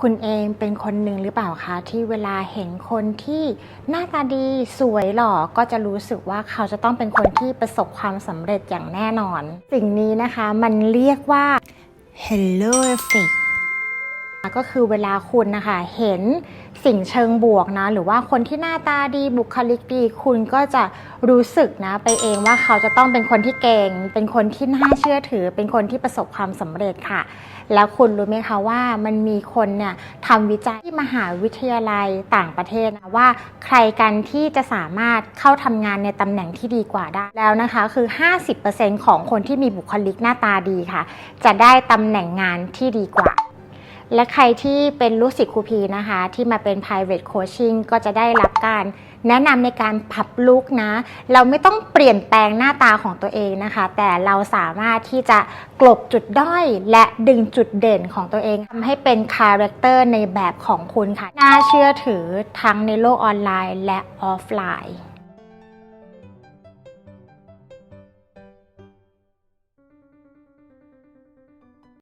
คุณเองเป็นคนหนึ่งหรือเปล่าคะที่เวลาเห็นคนที่หน้าตาดีสวยหล่อก็จะรู้สึกว่าเขาจะต้องเป็นคนที่ประสบความสำเร็จอย่างแน่นอน สิ่งนี้นะคะมันเรียกว่า Hello Effect ก็คือเวลาคุณนะคะเห็นสิ่งเชิงบวกนะ หรือว่าคนที่หน้าตาดีบุคลิกดี คุณก็จะรู้สึกนะ ไปเองว่าเขาจะต้องเป็นคนที่เก่ง เป็นคนที่น่าเชื่อถือ เป็นคนที่ประสบความสำเร็จค่ะ แล้วคุณรู้ไหมคะว่ามันมีคนเนี่ยทำวิจัยที่มหาวิทยาลัยต่างประเทศนะว่าใครกันที่จะสามารถเข้าทำงานในตำแหน่งที่ดีกว่าได้แล้วนะคะคือ 50%ของคนที่มีบุคลิกหน้าตาดีค่ะ จะได้ตำแหน่งงานที่ดีกว่า และใครที่เป็นลูกศิษย์ครูพีนะคะ ที่มาเป็น private coaching ก็จะได้รับการแนะนำในการปรับลุกนะ เราไม่ต้องเปลี่ยนแปลงหน้าตาของตัวเองนะคะ แต่เราสามารถที่จะกลบจุดด้อยและดึงจุดเด่นของตัวเองทำให้เป็นคาแรคเตอร์ในแบบของคุณค่ะ น่าเชื่อถือทั้งในโลกออนไลน์และออฟไลน์